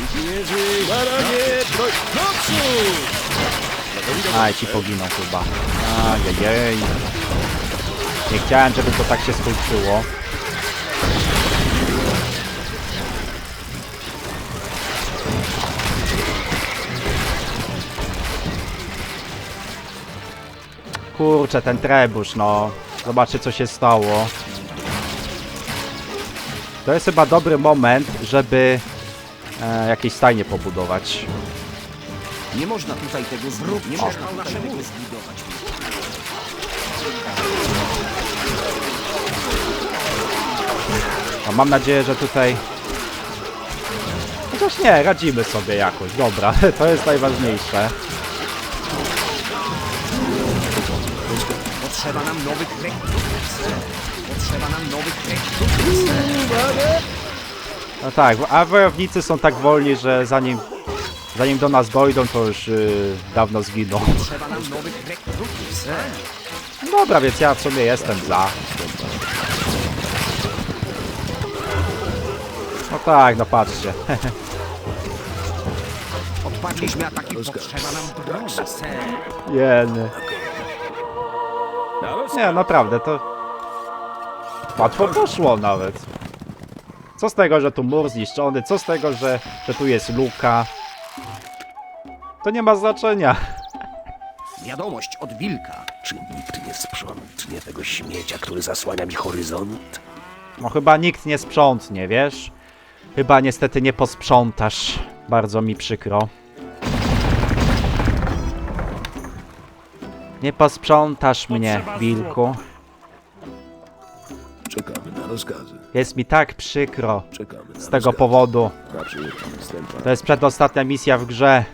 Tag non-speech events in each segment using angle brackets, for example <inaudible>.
Inżynierzy, baronie, broń, naprzód! Aj, ci poginą chyba. Ajajaj. Nie chciałem, żeby to tak się skończyło. Kurczę, ten trebusz, no. Zobaczcie, co się stało. To jest chyba dobry moment, żeby e, jakieś stajnie pobudować. Nie można tutaj tego zbudować. Nie można tutaj tego zbudować. A mam nadzieję, że tutaj... Chociaż nie, radzimy sobie jakoś. Dobra, <laughs> to jest najważniejsze. Potrzeba nam nowych rekrutów. Potrzeba nam nowych rekrutów. No tak, a wojownicy są tak wolni, że zanim, zanim do nas dojdą, to już yy, dawno zginą. Potrzeba nam nowych rekrutów. Dobra, więc ja w sumie jestem za. No tak, no patrzcie. Odpadliśmy ataki. Potrzeba nam broni. Jeny. Nie, naprawdę, to... Łatwo poszło nawet. Co z tego, że tu mur zniszczony? Co z tego, że, że tu jest luka? To nie ma znaczenia. Wiadomość od wilka. Czy nikt nie sprzątnie tego śmiecia, który zasłania mi horyzont? No chyba nikt nie sprzątnie, wiesz? Chyba niestety nie posprzątasz. Bardzo mi przykro. Nie posprzątasz mnie, wilku. Czekamy na rozkazy. Jest mi tak przykro Czekamy na z tego rozkazy. powodu. To jest przedostatnia misja w grze.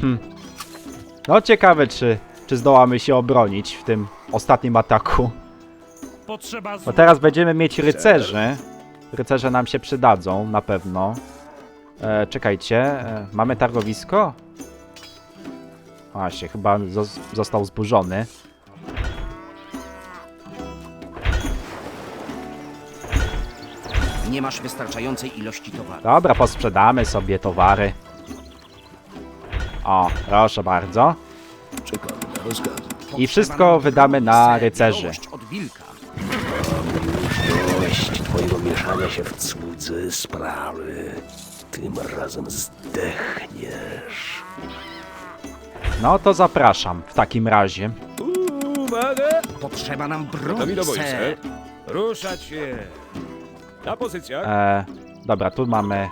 Hm. No ciekawe, czy, czy zdołamy się obronić w tym ostatnim ataku. Potrzeba Bo teraz będziemy mieć rycerzy. Rycerze nam się przydadzą, na pewno. E, czekajcie, e, mamy targowisko? Właśnie, chyba zos- został zburzony. Nie masz wystarczającej ilości towaru. Dobra, posprzedamy sobie towary. O, proszę bardzo. Na. I wszystko wydamy na rycerzy. Od wilka. Dość twojego mieszania się w cudze sprawy. Tym razem zdechniesz. No to zapraszam w takim razie. Uwaga! Potrzeba nam broni, Gotowi do boju. Ruszać się! Na pozycjach. E, dobra, tu mamy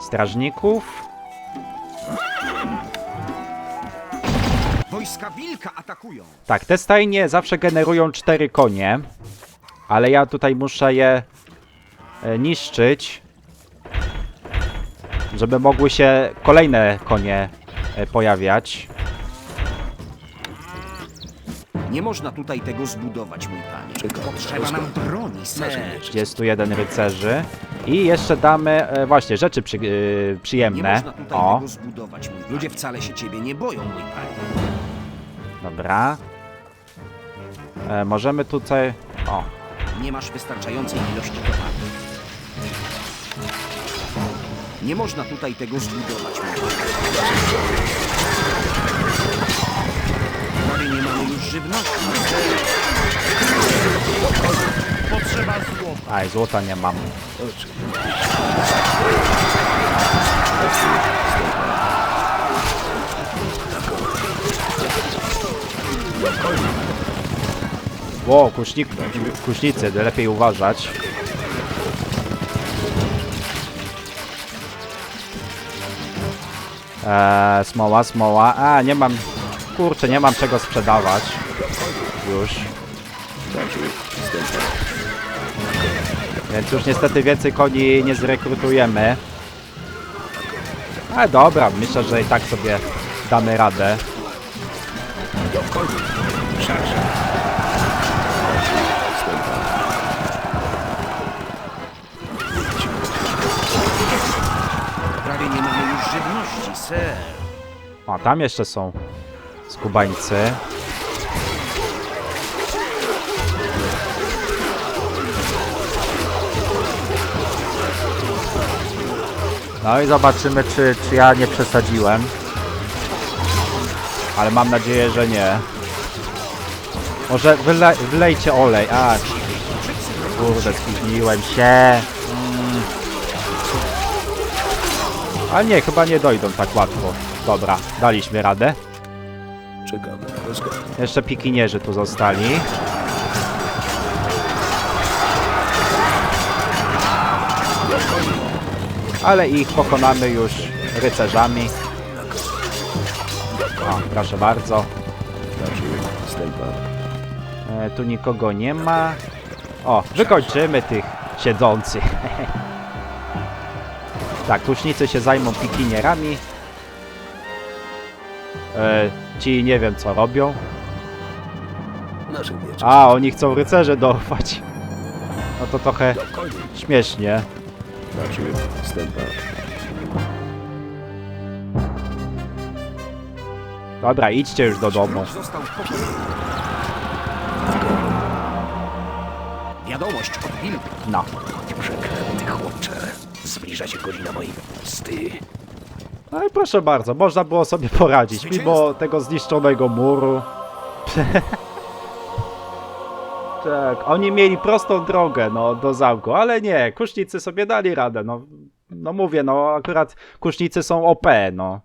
strażników. Wojska wilka atakują. Tak, te stajnie zawsze generują cztery konie, ale ja tutaj muszę je e, niszczyć, żeby mogły się kolejne konie e, pojawiać. Nie można tutaj tego zbudować, mój panie. Czekamy na Potrzeba nam broni, ser. 31 rycerzy. I jeszcze damy e, właśnie rzeczy przy, e, Nie przyjemne. można tutaj O, tego zbudować, mój panie. Ludzie wcale się ciebie nie boją, mój panie. dobra. E, możemy tutaj... O, Nie masz wystarczającej ilości towaru. Nie można tutaj tego zbudować, mój panie. Prawie nie mamy już żywności. Potrzeba złota. aj, złota nie mam. Ło, kusznik, kusznicy, lepiej uważać. Eee, smoła, smoła. A, nie mam... Kurczę, nie mam czego sprzedawać. Już. Więc już niestety więcej koni nie zrekrutujemy. Ale dobra, myślę, że i tak sobie damy radę. Prawie nie mamy już żywności, ser. O, tam jeszcze są skubańcy. No i zobaczymy, czy, czy ja nie przesadziłem. Ale mam nadzieję, że nie. Może wyle, wylejcie olej. A, kurde, spóźniłem się. Mm. A nie, chyba nie dojdą tak łatwo. Dobra, daliśmy radę. Jeszcze pikinierzy tu zostali. Ale ich pokonamy już rycerzami. O, proszę bardzo. E, tu nikogo nie ma. O, wykończymy tych siedzących. <laughs> tak, łucznicy się zajmą pikinierami. E, ci nie wiem co robią. Mieczem. A, oni chcą rycerze dorwać. No to trochę śmiesznie. Wstępa. Dobra, idźcie już do domu. Został pokonany. Wiadomość od wilka. No. Przeklęty chłopcze. Zbliża się godzina mojej pomsty. No i proszę bardzo, można było sobie poradzić, mimo tego zniszczonego muru. <laughs> tak, oni mieli prostą drogę, no, do zamku, ale nie, kusznicy sobie dali radę, no. No mówię, no, akurat kusznicy są OP, no.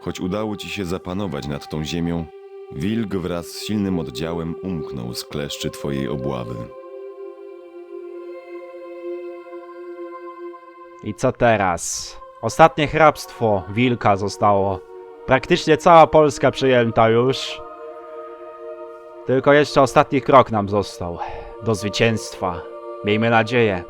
Choć udało ci się zapanować nad tą ziemią, wilk wraz z silnym oddziałem umknął z kleszczy twojej obławy. I co teraz? Ostatnie hrabstwo wilka zostało. Praktycznie cała Polska przyjęta już. Tylko jeszcze ostatni krok nam został. Do zwycięstwa. Miejmy nadzieję.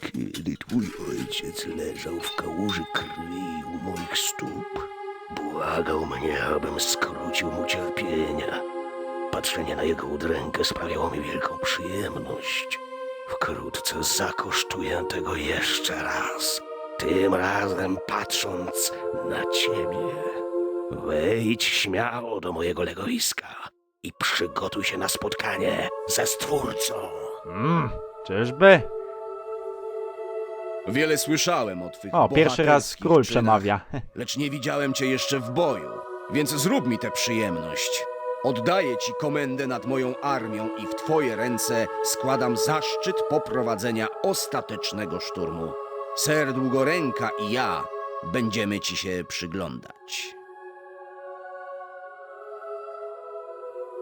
Kiedy twój ojciec leżał w kałuży krwi u moich stóp, błagał mnie, abym skrócił mu cierpienia. Patrzenie na jego udrękę sprawiało mi wielką przyjemność. Wkrótce zakosztuję tego jeszcze raz. Tym razem patrząc na ciebie. Wejdź śmiało do mojego legowiska i przygotuj się na spotkanie ze Stwórcą. Mmm, czyżby? Wiele słyszałem o twych O, pierwszy raz bohaterskich król czynach, przemawia. Lecz nie widziałem cię jeszcze w boju, więc zrób mi tę przyjemność. Oddaję ci komendę nad moją armią i w twoje ręce składam zaszczyt poprowadzenia ostatecznego szturmu. Ser Długoręka i ja będziemy ci się przyglądać.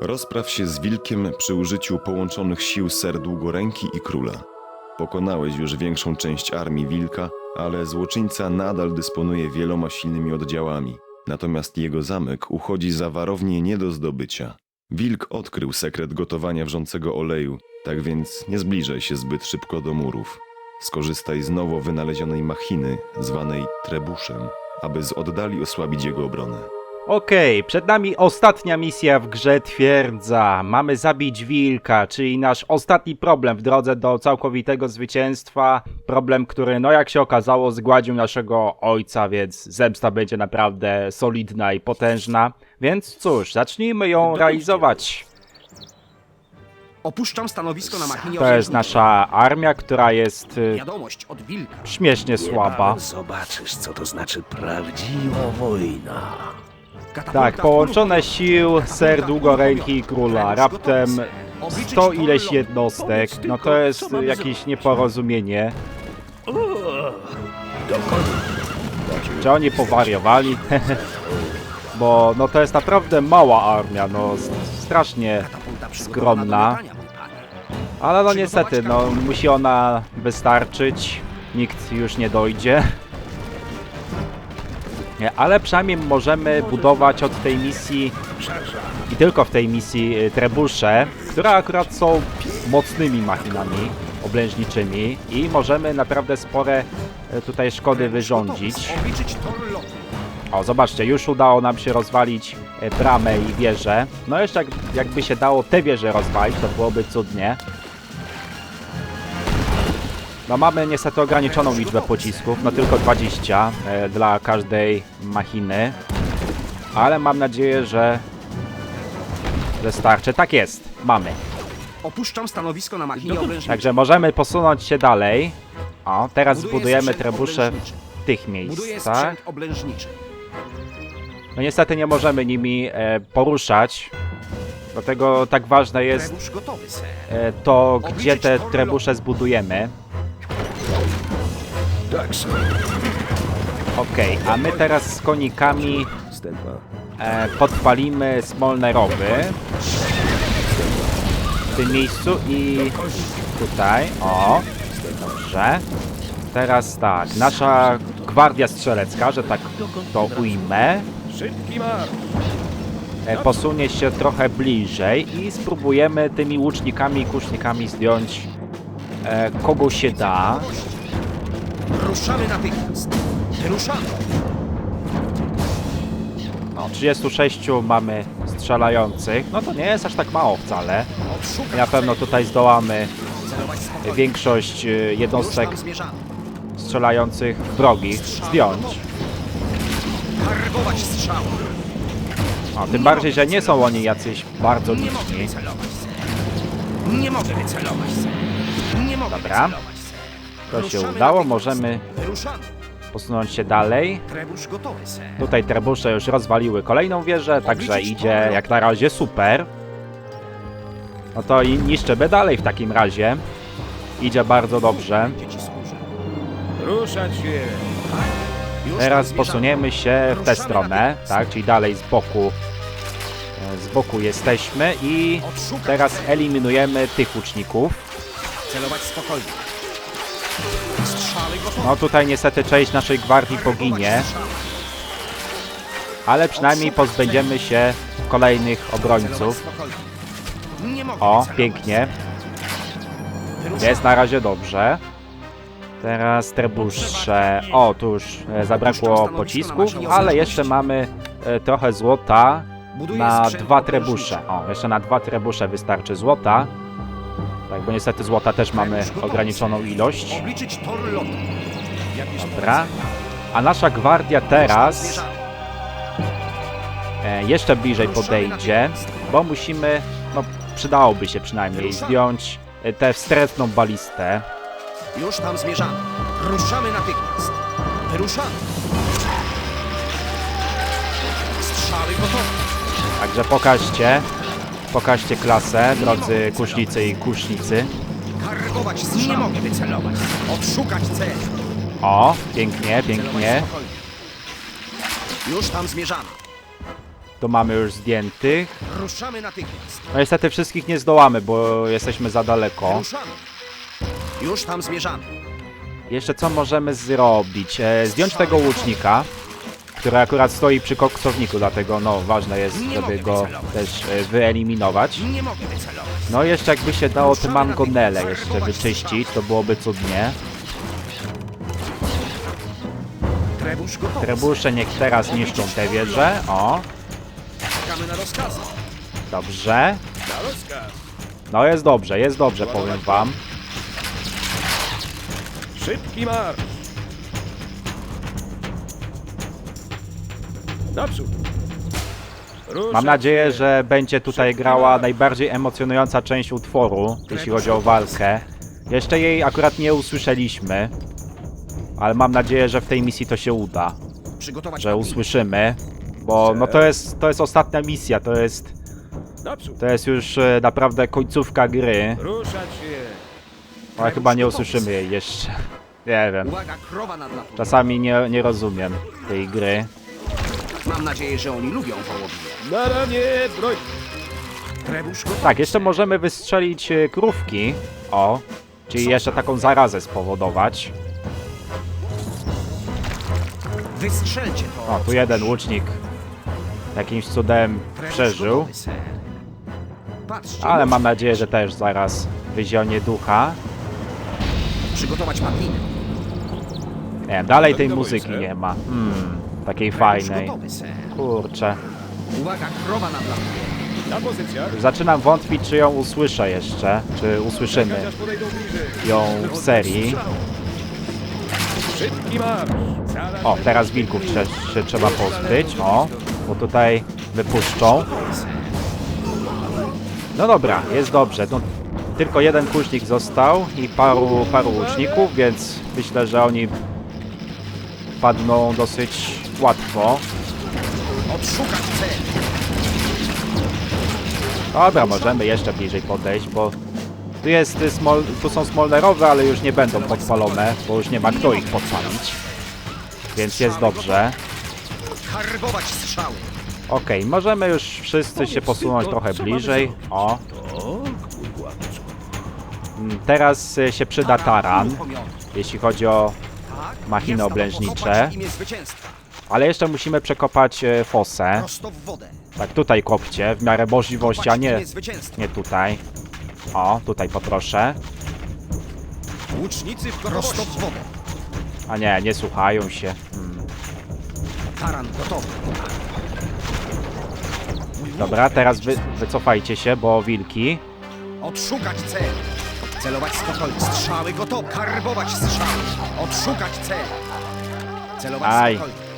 Rozpraw się z wilkiem przy użyciu połączonych sił ser długoręki i króla. Pokonałeś już większą część armii wilka, ale złoczyńca nadal dysponuje wieloma silnymi oddziałami. Natomiast jego zamek uchodzi za warownię nie do zdobycia. Wilk odkrył sekret gotowania wrzącego oleju, tak więc nie zbliżaj się zbyt szybko do murów. Skorzystaj z nowo wynalezionej machiny, zwanej trebuszem, aby z oddali osłabić jego obronę. Okej, przed nami ostatnia misja w grze Twierdza. Mamy zabić wilka, czyli nasz ostatni problem w drodze do całkowitego zwycięstwa. Problem, który, no jak się okazało, zgładził naszego ojca, więc zemsta będzie naprawdę solidna i potężna. Więc cóż, zacznijmy ją realizować. Opuszczam stanowisko na machinie To jest nasza armia, która jest y, Wiadomość od wilka. śmiesznie słaba. Zobaczysz, co to znaczy prawdziwa wojna. Tak, połączone sił ser długoręki i króla. Raptem gotowy. Obliczyć 100 tor ileś jednostek. No to jest jakieś nieporozumienie. Czy oni powariowali? <laughs> Bo no to jest naprawdę mała armia, no strasznie. Skromna. Ale no niestety, no musi ona wystarczyć. Nikt już nie dojdzie. Ale przynajmniej możemy budować od tej misji i tylko w tej misji y, trebusze, które akurat są mocnymi machinami oblężniczymi i możemy naprawdę spore y, tutaj szkody wyrządzić. O, zobaczcie, już udało nam się rozwalić e, bramę i wieżę. No jeszcze jak, jakby się dało te wieże rozwalić, to byłoby cudnie. No mamy niestety ograniczoną liczbę pocisków, no tylko 20 e, dla każdej machiny. Ale mam nadzieję, że, że starczy. Tak jest, mamy. Opuszczam stanowisko na machinie. Także możemy posunąć się dalej. O, teraz Buduję zbudujemy sprzęt trebusze w tych Buduję miejscach. sprzęt oblężniczy. No niestety nie możemy nimi e, poruszać. Dlatego tak ważne jest Trebusz gotowy, ser. e, to, gdzie te trebusze zbudujemy. Okej, a my teraz z konikami e, podpalimy smolne rowy. W tym miejscu i tutaj. O, dobrze. Teraz tak, nasza gwardia strzelecka, że tak to ujmę, Szybki marsz! e, posunie się trochę bliżej i spróbujemy tymi łucznikami i kusznikami zdjąć e, kogo się da. Ruszamy natychmiast. Wyruszamy. No, 36 mamy strzelających. No to nie jest aż tak mało wcale. Na pewno tutaj zdołamy większość Już jednostek strzelających wrogich zdjąć. Strzał. O, tym bardziej, że nie są oni jacyś bardzo liczni. Nie mogę wycelować. Nie mogę Dobra. To się udało, możemy posunąć się dalej. Tutaj trebusze już rozwaliły kolejną wieżę, także idzie jak na razie super. No to i niszczymy dalej w takim razie. Idzie bardzo dobrze. Ruszać się! Teraz posuniemy się w tę stronę, tak, czyli dalej z boku. e, Z boku jesteśmy i teraz eliminujemy tych łuczników. Celować spokojnie. No tutaj niestety część naszej gwardii poginie, ale przynajmniej pozbędziemy się kolejnych obrońców. O, pięknie. Jest na razie dobrze. Teraz trebusze. O, tu już e, zabrakło pocisków, ale jeszcze mamy e, trochę złota na dwa trebusze. O, jeszcze na dwa trebusze wystarczy złota. Tak, bo niestety złota też mamy ograniczoną ilość. Dobra. A nasza gwardia teraz e, jeszcze bliżej podejdzie, bo musimy, no przydałoby się przynajmniej zdjąć e, tę wstrętną balistę. Już tam zmierzamy. Ruszamy natychmiast. Wyruszamy. Strzały gotowe. Także pokażcie, pokażcie klasę, drodzy kusznicy i kusznicy. Kargować. Nie mogę wycelować. Odszukać cel. O, pięknie, pięknie. Już tam zmierzamy. Tu mamy już zdjętych. Ruszamy natychmiast. No niestety wszystkich nie zdołamy, bo jesteśmy za daleko. Ruszamy. Już tam zmierzamy. Jeszcze co możemy zrobić? E, zdjąć tego łucznika, który akurat stoi przy koksowniku, dlatego no ważne jest, żeby go też e, wyeliminować. Nie mogę wycelować. No jeszcze jakby się dało te mangonele jeszcze wyczyścić, to byłoby cudnie. Trebusz. Trebusze niech teraz niszczą te wieże. O, Czekamy na rozkazy. dobrze. Na rozkaz! No jest dobrze, jest dobrze, powiem wam. Szybki marsz! Naprzód! Ruszać Mam nadzieję, się. że będzie tutaj grała najbardziej emocjonująca część utworu, jeśli chodzi o walkę. Jeszcze jej akurat nie usłyszeliśmy, ale mam nadzieję, że w tej misji to się uda, Przygotować że usłyszymy, bo no to jest, to jest ostatnia misja, to jest, Naprzód! to jest już e, naprawdę końcówka gry, Ruszać się! ale chyba nie usłyszymy jej jeszcze. <laughs> Nie wiem, Uwaga, krowa nadlatuje. czasami nie, nie rozumiem tej gry. Mam nadzieję, że oni lubią wołowinę. Na ramię broń! Trebusz gotowy. Tak, jeszcze możemy wystrzelić e, krówki, o, czyli jeszcze taką zarazę spowodować. Wystrzelcie to. O, tu jeden łucznik jakimś cudem Trebusz przeżył, gotowy, ser. Patrzcie, ale może mam nadzieję, że też zaraz wyzionie ducha. Przygotować. Nie dalej tej muzyki nie ma. Hmm, takiej fajnej. Kurczę. Uwaga, krowa! Zaczynam wątpić, czy ją usłyszę jeszcze, czy usłyszymy ją w serii. O, teraz wilków trze- się trzeba pozbyć, o, bo tutaj wypuszczą. No dobra, jest dobrze. No, Tylko jeden kuźnik został i paru, paru łuczników, więc myślę, że oni padną dosyć łatwo. Odszukać cel! Dobra, możemy jeszcze bliżej podejść, bo tu jest y, smol, tu są smolnerowe, ale już nie będą podpalone, bo już nie ma kto ich podpalić. Więc jest dobrze. Karbować strzały! Okej, możemy już wszyscy się posunąć trochę bliżej. O, Mm, teraz y, się przyda taran, Uruchomiony. jeśli chodzi o Tak, machiny oblężnicze. pokopać imię zwycięstwa. Ale jeszcze musimy przekopać e, fosę. Prosto w wodę. Tak, tutaj kopcie, w miarę możliwości, a Kopać nie, nie tutaj. O, tutaj poproszę. Łucznicy w Prosto w wodę. A nie, nie słuchają się. Hmm. Taran gotowy. Mój łuk Dobra, teraz wy, wycofajcie się, bo wilki. Odszukać cel. Celować spokojnie. Strzały gotowe. Karbować strzały. Odszukać cel. Celować Aj. spokojnie.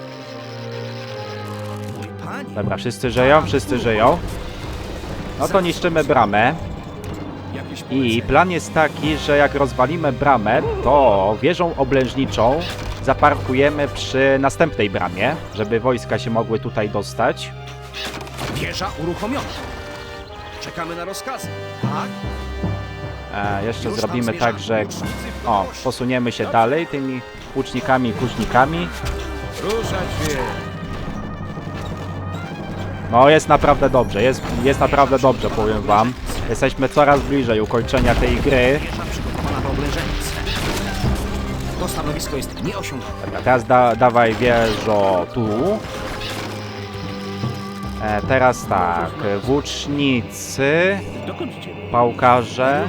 Dobra, wszyscy żyją, wszyscy żyją. No to niszczymy bramę. I plan jest taki, że jak rozwalimy bramę, to wieżą oblężniczą zaparkujemy przy następnej bramie, żeby wojska się mogły tutaj dostać. Wieża uruchomiona. Czekamy na rozkazy. Tak? E, jeszcze Już tam zrobimy zmierzamy. tak, że Łucznicy w o, gotowości. posuniemy się dalej tymi łucznikami i kuźnikami. Ruszać się! No jest naprawdę dobrze, jest, jest naprawdę dobrze, powiem wam. Jesteśmy coraz bliżej ukończenia tej gry. To stanowisko jest nieosiągalne. Dobra, teraz da, dawaj wieżo tu. E, teraz tak, włócznicy, pałkarze.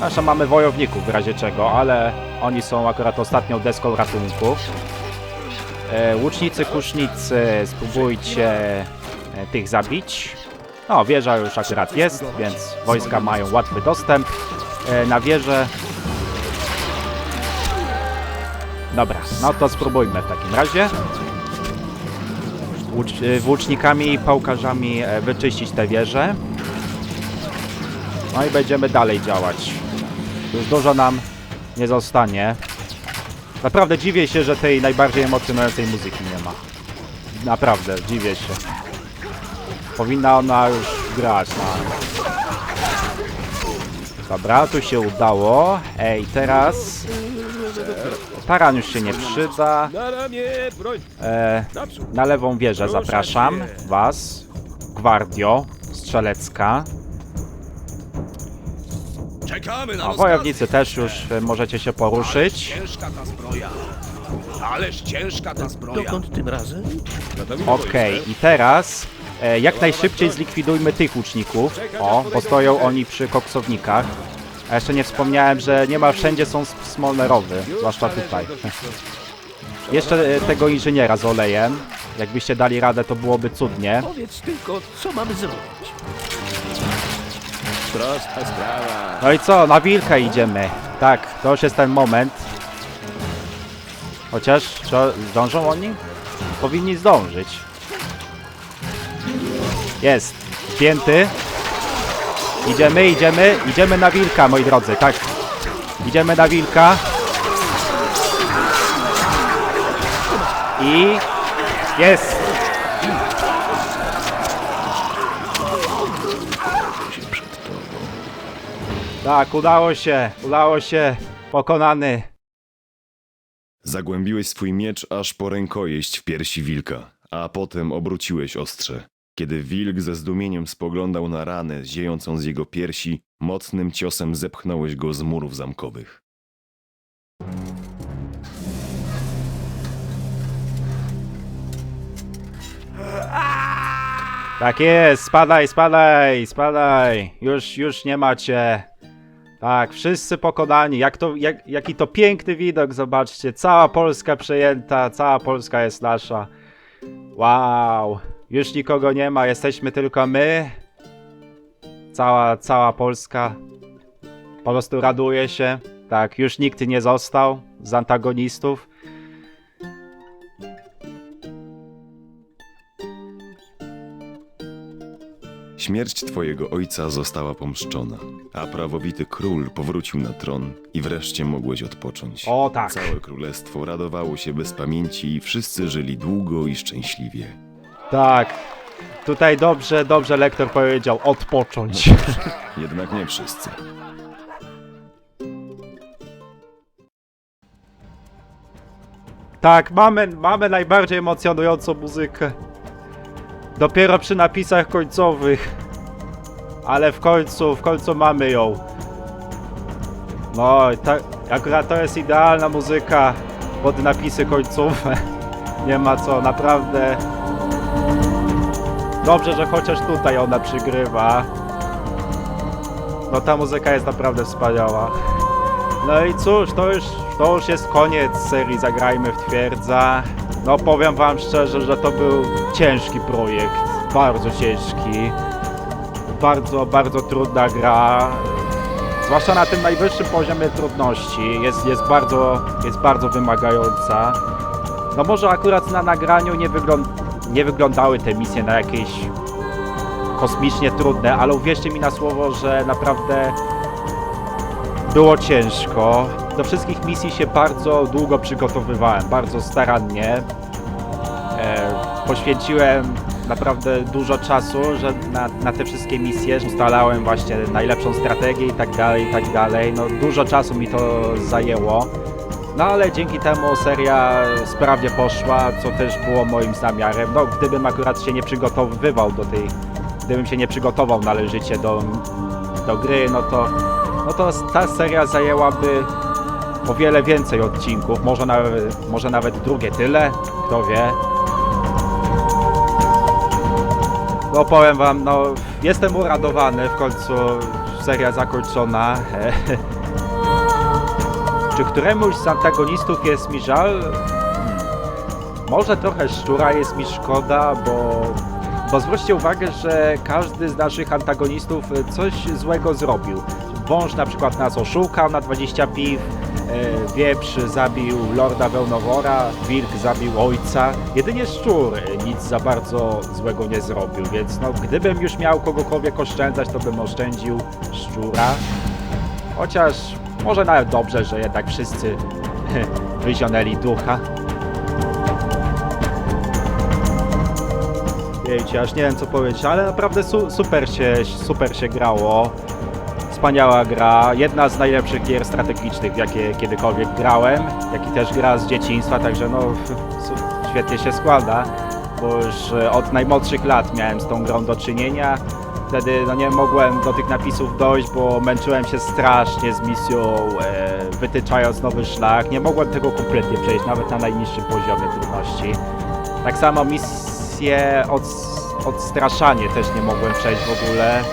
Nasza mamy wojowników w razie czego, ale oni są akurat ostatnią deską ratunków. E, łucznicy, kusznicy, spróbujcie tych zabić. No, wieża już akurat jest, więc wojska mają łatwy dostęp e, na wieżę. Dobra, no to spróbujmy w takim razie. Łucz, y, włócznikami i pałkarzami e, wyczyścić te wieże. No i będziemy dalej działać. Już dużo nam nie zostanie. Naprawdę dziwię się, że tej najbardziej emocjonującej muzyki nie ma. Naprawdę, dziwię się. Powinna ona już grać. No. Dobra, tu się udało. Ej, teraz... Taran już się nie przyda. Na! E, na lewą wieżę zapraszam was. Gwardio strzelecka. Na rozkazy. wojownicy też już e, możecie się poruszyć. Ciężka ta zbroja. Ależ ciężka ta zbroja. tym razem? Okej, i teraz e, jak najszybciej zlikwidujmy tych łuczników. O, bo stoją oni przy koksownikach. A jeszcze nie wspomniałem, że niemal wszędzie są smolnerowy, zwłaszcza tutaj. <laughs> Jeszcze e, tego inżyniera z olejem. Jakbyście dali radę, to byłoby cudnie. Powiedz tylko, co mamy zrobić. Prosta sprawa. No i co, na wilka idziemy. Tak, to już jest ten moment. Chociaż, czy zdążą oni? Powinni zdążyć. Jest, zdjęty. Idziemy, idziemy, idziemy na wilka, moi drodzy, tak. Idziemy na wilka. I jest. Tak, udało się, udało się. Pokonany. Zagłębiłeś swój miecz aż po rękojeść w piersi wilka, a potem obróciłeś ostrze. Kiedy wilk ze zdumieniem spoglądał na ranę ziejącą z jego piersi, mocnym ciosem zepchnąłeś go z murów zamkowych. Tak jest, spadaj, spadaj, spadaj. Już, już nie macie. Tak, wszyscy pokonani. Jak to, jak, jaki to piękny widok, zobaczcie. Cała Polska przejęta, cała Polska jest nasza. Wow, już nikogo nie ma, jesteśmy tylko my. Cała, cała Polska po prostu raduje się. Tak, już nikt nie został z antagonistów. Śmierć twojego ojca została pomszczona, a prawowity król powrócił na tron i wreszcie mogłeś odpocząć. O tak. Całe królestwo radowało się bez pamięci i wszyscy żyli długo i szczęśliwie. Tak. Tutaj dobrze, dobrze lektor powiedział odpocząć. <laughs> Jednak nie wszyscy. Tak, mamy, mamy najbardziej emocjonującą muzykę. Dopiero przy napisach końcowych. Ale w końcu, w końcu mamy ją. No, i tak, akurat to jest idealna muzyka pod napisy końcowe. <laughs> Nie ma co, naprawdę. Dobrze, że chociaż tutaj ona przygrywa. No ta muzyka jest naprawdę wspaniała. No i cóż, to już, to już jest koniec serii Zagrajmy w Twierdza. No powiem wam szczerze, że to był ciężki projekt. Bardzo ciężki. Bardzo, bardzo trudna gra. Zwłaszcza na tym najwyższym poziomie trudności. Jest, jest, bardzo, jest bardzo wymagająca. No może akurat na nagraniu nie, wygląd nie wyglądały te misje na jakieś kosmicznie trudne, ale uwierzcie mi na słowo, że naprawdę było ciężko. Do wszystkich misji się bardzo długo przygotowywałem, bardzo starannie. E, poświęciłem naprawdę dużo czasu, że na, na te wszystkie misje ustalałem właśnie najlepszą strategię i tak dalej, i tak dalej. No dużo czasu mi to zajęło. No ale dzięki temu seria sprawnie poszła, co też było moim zamiarem. No gdybym akurat się nie przygotowywał do tej, gdybym się nie przygotował należycie do, do gry, no to no to ta seria zajęłaby o wiele więcej odcinków, może nawet, może nawet drugie tyle, kto wie. No powiem wam, no jestem uradowany, w końcu seria zakończona. <laughs> Czy któremuś z antagonistów jest mi żal? Hmm. Może trochę szczura jest mi szkoda, bo bo zwróćcie uwagę, że każdy z naszych antagonistów coś złego zrobił. Wąż na przykład nas oszukał na 20 piw, e, wieprz zabił Lorda Wełnowora, wilk zabił ojca. Jedynie szczur nic za bardzo złego nie zrobił, więc no, gdybym już miał kogokolwiek oszczędzać, to bym oszczędził szczura. Chociaż może nawet dobrze, że jednak wszyscy <laughs> wyzionęli ducha. Wiecie, aż nie wiem co powiedzieć, ale naprawdę su super, się, super się grało. Wspaniała gra, jedna z najlepszych gier strategicznych, jakie kiedykolwiek grałem, jak i też gra z dzieciństwa, także no świetnie się składa, bo już od najmłodszych lat miałem z tą grą do czynienia. Wtedy no nie mogłem do tych napisów dojść, bo męczyłem się strasznie z misją, e, wytyczając nowy szlak. Nie mogłem tego kompletnie przejść, nawet na najniższym poziomie trudności. Tak samo misję od, odstraszanie też nie mogłem przejść w ogóle.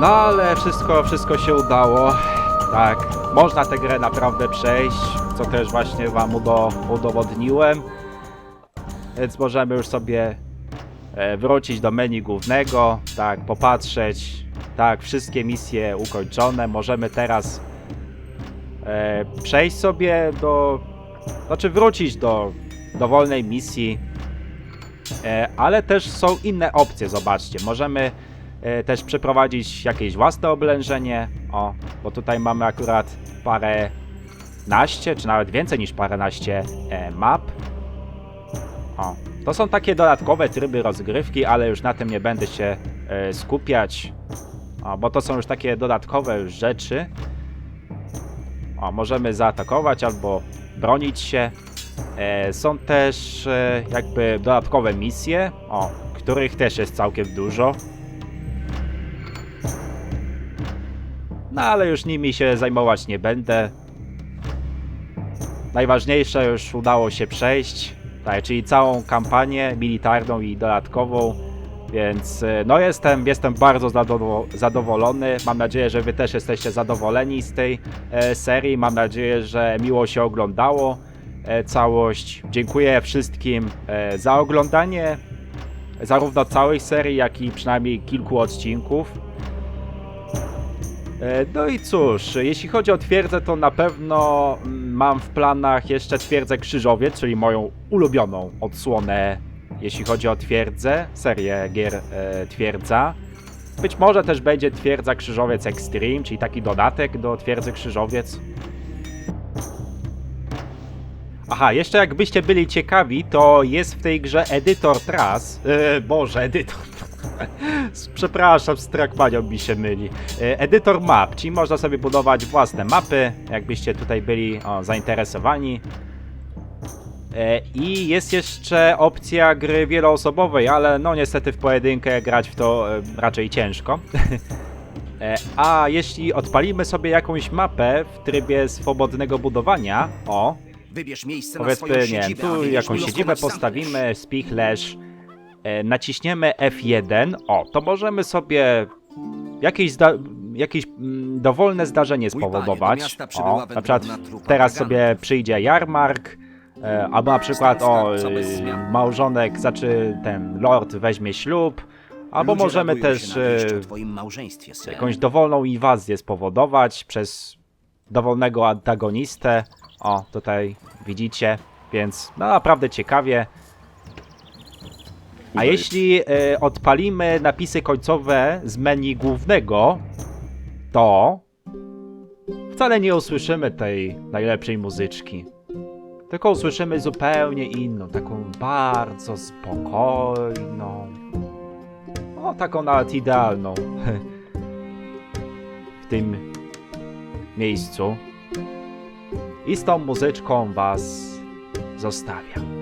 No ale wszystko, wszystko się udało. Tak, można tę grę naprawdę przejść, co też właśnie wam udo, udowodniłem. Więc możemy już sobie wrócić do menu głównego, tak, popatrzeć. Tak, wszystkie misje ukończone. Możemy teraz e, przejść sobie do... Znaczy wrócić do dowolnej misji. E, ale też są inne opcje, zobaczcie. Możemy e, też przeprowadzić jakieś własne oblężenie. O, bo tutaj mamy akurat parę naście, czy nawet więcej niż paręnaście e, map. O, to są takie dodatkowe tryby rozgrywki, ale już na tym nie będę się e, skupiać. O, bo to są już takie dodatkowe rzeczy. O, możemy zaatakować albo bronić się. E, są też e, jakby dodatkowe misje, o, których też jest całkiem dużo. No ale już nimi się zajmować nie będę. Najważniejsze już udało się przejść, tak, czyli całą kampanię militarną i dodatkową. Więc e, no jestem, jestem bardzo zadowo- zadowolony. Mam nadzieję, że wy też jesteście zadowoleni z tej e, serii. Mam nadzieję, że miło się oglądało e, całość. Dziękuję wszystkim za oglądanie zarówno całej serii, jak i przynajmniej kilku odcinków. E, No i cóż, jeśli chodzi o twierdzę, to na pewno mm, mam w planach jeszcze twierdzę Krzyżowiec, czyli moją ulubioną odsłonę jeśli chodzi o twierdzę, serię gier e, twierdza. Być może też będzie twierdza Krzyżowiec Extreme, czyli taki dodatek do twierdzy Krzyżowiec. Aha, jeszcze jakbyście byli ciekawi, to jest w tej grze edytor tras. E, Boże, edytor. Przepraszam, z trackmanią mi się myli. E, Edytor map, czyli można sobie budować własne mapy, jakbyście tutaj byli o, zainteresowani. E, I jest jeszcze opcja gry wieloosobowej, ale no niestety w pojedynkę grać w to e, raczej ciężko. <laughs> A jeśli odpalimy sobie jakąś mapę w trybie swobodnego budowania, o, Wybierz miejsce na powiedzmy, swoją nie siedzibę, tu jakąś siedzibę postawimy, spichlerz, naciśniemy F1, o, to możemy sobie jakieś, jakieś mm, dowolne zdarzenie spowodować. O, na przykład teraz sobie przyjdzie jarmark, e, albo na przykład o, zmian. małżonek, znaczy ten lord weźmie ślub, albo Ludzie możemy też e, jakąś dowolną inwazję spowodować przez dowolnego antagonistę. O, tutaj widzicie, więc no naprawdę ciekawie. A jeśli e, odpalimy napisy końcowe z menu głównego, to wcale nie usłyszymy tej najlepszej muzyczki. Tylko usłyszymy zupełnie inną, taką bardzo spokojną. O, taką nawet idealną <laughs> w tym miejscu. I z tą muzyczką was zostawiam.